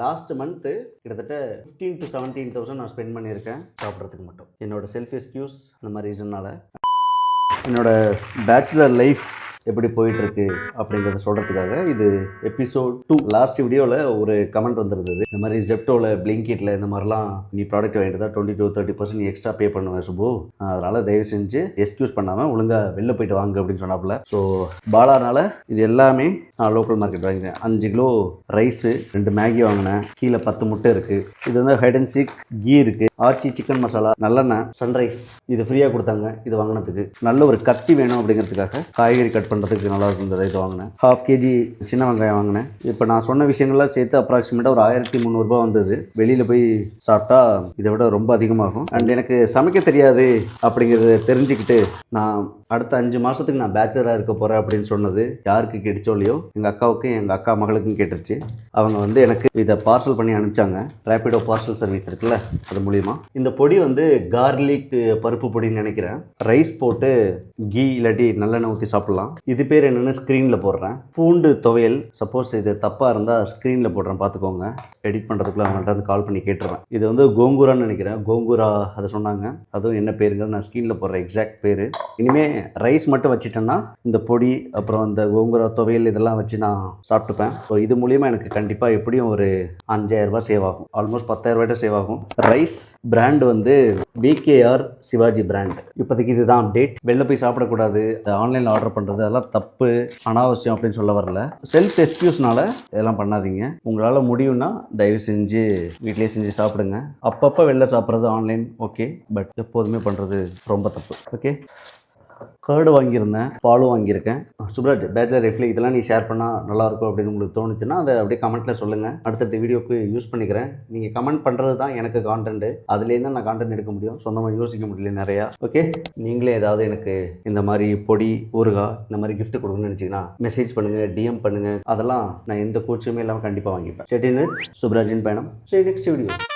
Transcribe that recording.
Last month கிட்டத்தட்ட fifteen to seventeen thousand நான் spend பண்ணியிருக்கேன் சாப்பிட்றதுக்கு மட்டும். என்னோட செல்ஃப் எக்ஸ்கியூஸ் அந்த மாதிரி ரீசனால் என்னோட பேச்சுலர் லைஃப் எப்படி போயிட்டுருக்கு அப்படிங்கிறத சொல்கிறதுக்காக இது எபிசோட் டூ லாஸ்ட் வீடியோவில் ஒரு கமெண்ட் வந்துருந்தது. இந்த மாதிரி ஜெப்டோவில் பிளிங்கிட்டில் இந்த மாதிரிலாம் நீ ப்ராடக்ட் வாங்கிட்டு தான் twenty to thirty percent extra pay பண்ணுவேன் சுபு அதனால் தயவு செஞ்சு எக்ஸ்கியூஸ் பண்ணாமல் ஒழுங்காக வெளில போயிட்டு வாங்க அப்படின்னு சொன்னாப்புல. ஸோ பாலானால் இது எல்லாமே நான் லோக்கல் மார்க்கெட் வாங்கினேன். அஞ்சு கிலோ ரைஸு ரெண்டு மேகி வாங்கினேன். கீழே பத்து முட்டை இருக்குது இது வந்து ஹைட் அண்ட் சீக் கீ இருக்குது ஆச்சி சிக்கன் மசாலா நல்லெண்ணெய் சன்ரைஸ் இது ஃப்ரீயாக கொடுத்தாங்க இது வாங்கினதுக்கு. நல்ல ஒரு கத்தி வேணும் அப்படிங்கிறதுக்காக காய்கறி கட் பண்ணுறதுக்கு நல்லா இருக்கும் இது வாங்கினேன். ஹாஃப் கேஜி சின்ன வெங்காயம் வாங்கினேன். இப்போ நான் சொன்ன விஷயங்கள்லாம் சேர்த்து அப்ராக்சிமேட்டாக ஒரு ஆயிரத்தி முந்நூறுரூபா வந்தது. வெளியில் போய் சாப்பிட்டா இதை விட ரொம்ப அதிகமாகும். அண்ட் எனக்கு சமைக்க தெரியாது அப்படிங்கிறத தெரிஞ்சுக்கிட்டு நான் அடுத்த அஞ்சு மாதத்துக்கு நான் பேச்சுலராக இருக்க போகிறேன் அப்படின்னு சொன்னது யாருக்கு கேட்டுச்சோ இல்லையோ எங்கள் அக்காவுக்கும் எங்கள் அக்கா மகளுக்கும் கேட்டுருச்சு. அவங்க வந்து எனக்கு இதை பார்சல் பண்ணி அனுப்பிச்சாங்க. ரேப்பிடோ பார்சல் சர்வீஸ் இருக்குல்ல அது மூலிமா இந்த பொடி வந்து கார்லிக் பருப்பு பொடின்னு நினைக்கிறேன். ரைஸ் போட்டு கீ இல்லாட்டி நல்லெண்ணெய் ஊற்றி சாப்பிட்லாம். இது பேர் என்னென்னு ஸ்க்ரீனில் போடுறேன். பூண்டு துவையல். சப்போஸ் இது தப்பாக இருந்தால் ஸ்க்ரீனில் போடுறேன் பார்த்துக்கோங்க. எடிட் பண்ணுறதுக்குள்ள அவங்கள்ட்ட வந்து கால் பண்ணி கேட்டுருவேன். இது வந்து கோங்கூரான்னு நினைக்கிறேன். கோங்கூரா அதை சொன்னாங்க. அதுவும் என்ன பேருங்கிறது நான் ஸ்க்ரீனில் போடுறேன் எக்ஸாக்ட் பேர். இனிமேல் ரைஸ் மட்டும் வச்சுட்டேன்னா இந்த பொடி அப்புறம் இந்த கோங்குரா துவையல் இதெல்லாம் வச்சு நான் சாப்பிட்டுப்பேன். ஸோ இது மூலியமாக எனக்கு கண்டிப்பாக எப்படியும் ஒரு அஞ்சாயிரரூபா சேவ் ஆகும். ஆல்மோஸ்ட் பத்தாயிரரூபாய்ட்ட சேவ் ஆகும். ரைஸ் பிராண்ட் வந்து பிகேஆர் சிவாஜி பிராண்ட் இப்போதைக்கு இதுதான் அப்டேட் வெளில போய் சாப்பிடக்கூடாது. ஆன்லைனில் ஆர்டர் பண்ணுறது அதெல்லாம் தப்பு அனாவசியம் அப்படின்னு சொல்ல வரல. செல்ஃப் எக்ஸ்கியூஸ்னால இதெல்லாம் பண்ணாதீங்க. உங்களால் முடியும்னா தயவு செஞ்சு வீட்டிலேயே செஞ்சு சாப்பிடுங்க. அப்பப்போ வெளில சாப்பிட்றது ஆன்லைன் ஓகே பட் எப்போதுமே பண்ணுறது ரொம்ப தப்பு ஓகே கேர்டு வாங்கியிருந்தேன் பாலும் வாங்கியிருக்கேன். சுப்ராஜ் பேச்சலர் லைஃப்ல இதெல்லாம் நீ ஷேர் பண்ணால் நல்லாயிருக்கும் அப்படின்னு உங்களுக்கு தோணுச்சுன்னா அதை அப்படியே கமெண்ட்டில் சொல்லுங்கள் அடுத்தடுத்த வீடியோக்கு யூஸ் பண்ணிக்கிறேன். நீங்கள் கமெண்ட் பண்ணுறது தான் எனக்கு கான்டென்ட் அதுலேருந்து தான் நான் கான்டென்ட் எடுக்க முடியும். சொந்தமாக யோசிக்க முடியல நிறையா. ஓகே நீங்களே ஏதாவது எனக்கு இந்த மாதிரி பொடி ஊறுகாய் இந்த மாதிரி கிஃப்ட் கொடுக்கணும்னு நினச்சிங்கன்னா மெசேஜ் பண்ணுங்கள் டிஎம் பண்ணுங்கள் அதெல்லாம் நான் எந்த கோச்சுமே இல்லாமல் கண்டிப்பாக வாங்கிப்பேன். செட்டின்னு சுப்ராஜின் பயணம். சரி நெக்ஸ்ட் வீடியோ